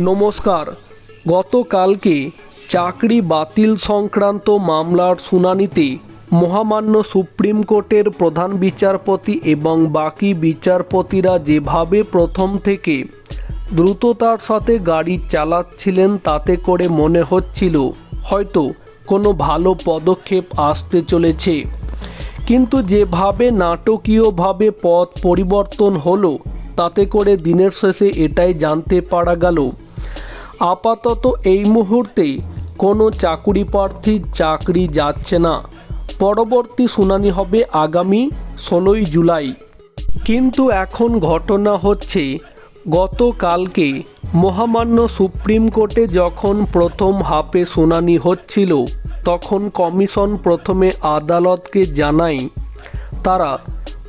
নমস্কার। গতকালকে চাকরি বাতিল সংক্রান্ত মামলার শুনানিতে মহামান্য সুপ্রিম কোর্টের প্রধান বিচারপতি এবং বাকি বিচারপতিরা যেভাবে প্রথম থেকে দ্রুততার সাথে গাড়ি চালাচ্ছিলেন, তাতে করে মনে হচ্ছিল হয়তো কোনো ভালো পদক্ষেপ আসতে চলেছে। কিন্তু যেভাবে নাটকীয়ভাবে পথ পরিবর্তন হলো, তাতে করে দিনের শেষে এটাই জানতে পারা গেল আপাতত এই মুহূর্তে কোনো চাকুরি প্রার্থীর চাকরি যাচ্ছে না। পরবর্তী শুনানি হবে আগামী ষোলোই জুলাই। কিন্তু এখন ঘটনা হচ্ছে, গতকালকে মহামান্য সুপ্রিম কোর্টে যখন প্রথম হাফে শুনানি হচ্ছিল, তখন কমিশন প্রথমে আদালতকে জানায়, তারা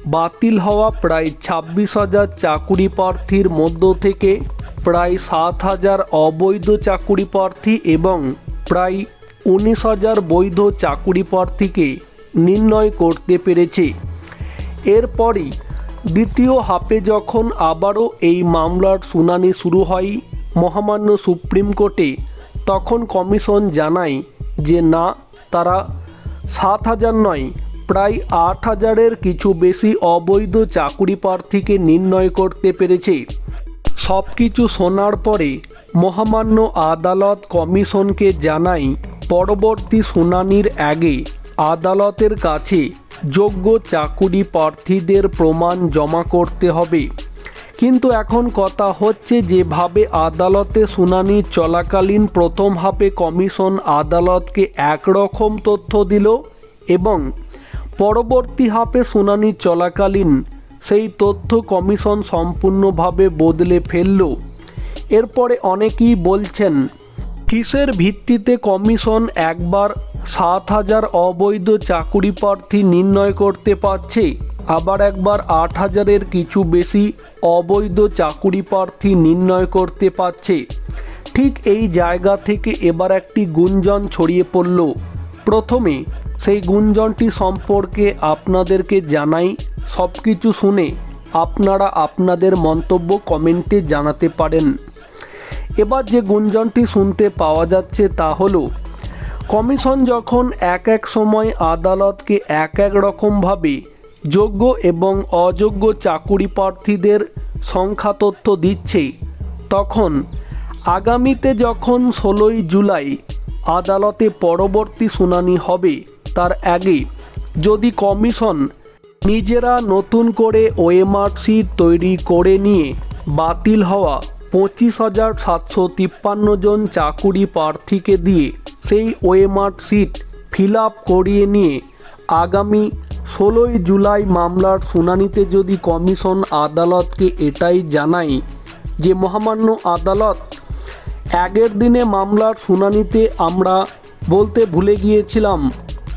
বাতিল হওয়া প্রায় ছাব্বিশ হাজার চাকুরি প্রার্থীর মধ্য থেকে প্রায় সাত হাজার অবৈধ চাকুরি প্রার্থী এবং প্রায় উনিশ হাজার বৈধ চাকুরি প্রার্থীকে নির্ণয় করতে পেরেছে। এরপরই দ্বিতীয় হাফে যখন আবারও এই মামলার শুনানি শুরু হয় মহামান্য সুপ্রিম কোর্টে, তখন কমিশন জানায় যে না, তারা সাত হাজার নয়, প্রায় আট হাজারের কিছু বেশি অবৈধ চাকুরি প্রার্থীকে নির্ণয় করতে পেরেছে। সব কিছু শোনার পরে মহামান্য আদালত কমিশনকে জানাই পরবর্তী শুনানির আগে আদালতের কাছে যোগ্য চাকুরি প্রার্থীদের প্রমাণ জমা করতে হবে। কিন্তু এখন কথা হচ্ছে যেভাবে আদালতে শুনানি চলাকালীন প্রথম হাফে কমিশন আদালতকে একরকম তথ্য দিল এবং পরবর্তী হাফে শুনানি চলাকালীন সেই তথ্য কমিশন সম্পূর্ণভাবে বদলে ফেলল। এরপরে অনেকেই বলছেন কিসের ভিত্তিতে কমিশন একবার সাত হাজার অবৈধ চাকুরি প্রার্থী নির্ণয় করতে পারছে। আবার একবার আট হাজারের কিছু বেশি অবৈধ চাকুরি প্রার্থী নির্ণয় করতে পারছে। ঠিক এই জায়গা থেকে এবার একটি গুঞ্জন ছড়িয়ে পড়ল। প্রথমে সেই গুঞ্জনটি সম্পর্কে আপনাদেরকে জানাই সব কিছু শুনে আপনারা আপনাদের মন্তব্য কমেন্টে জানাতে পারেন। এবার যে গুঞ্জনটি শুনতে পাওয়া যাচ্ছে তা হলো, কমিশন যখন এক এক সময় আদালতকে এক এক রকমভাবে যোগ্য এবং অযোগ্য চাকুরি প্রার্থীদের সংখ্যা তথ্য দিচ্ছে, তখন আগামীতে যখন ষোলোই জুলাই আদালতে পরবর্তী শুনানি হবে, তার আগে যদি কমিশন নিজেরা নতুন করে ওএমআর সিট তৈরি করে নিয়ে বাতিল হওয়া পঁচিশ হাজার সাতশো তিপ্পান্ন জন চাকুরি প্রার্থীকে দিয়ে সেই ওএমআর সিট ফিল আপ করিয়ে নিয়ে আগামী ষোলোই জুলাই মামলার শুনানিতে যদি কমিশন আদালতকে এটাই জানায় যে মহামান্য আদালত, আগের দিনে মামলার শুনানিতে আমরা বলতে ভুলে গিয়েছিলাম,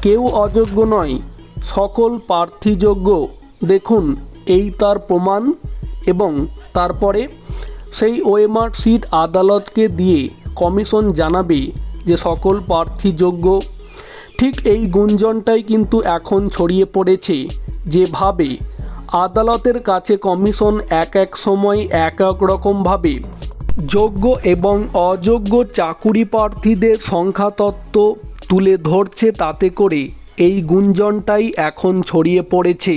কেউ অযোগ্য নয় সকল প্রার্থী যোগ্য দেখুন, এই তার প্রমাণ এবং তারপরে সেই ওএমআর সিট আদালতকে দিয়ে কমিশন জানাবে যে সকল প্রার্থী যোগ্য ঠিক এই গুঞ্জনটাই কিন্তু এখন ছড়িয়ে পড়েছে যেভাবে আদালতের কাছে কমিশন এক এক সময় এক এক রকমভাবে যোগ্য এবং অযোগ্য চাকুরি প্রার্থীদের সংখ্যা তত্ত্ব তুলে ধরছে তাতে করে এই গুঞ্জনটাই এখন ছড়িয়ে পড়েছে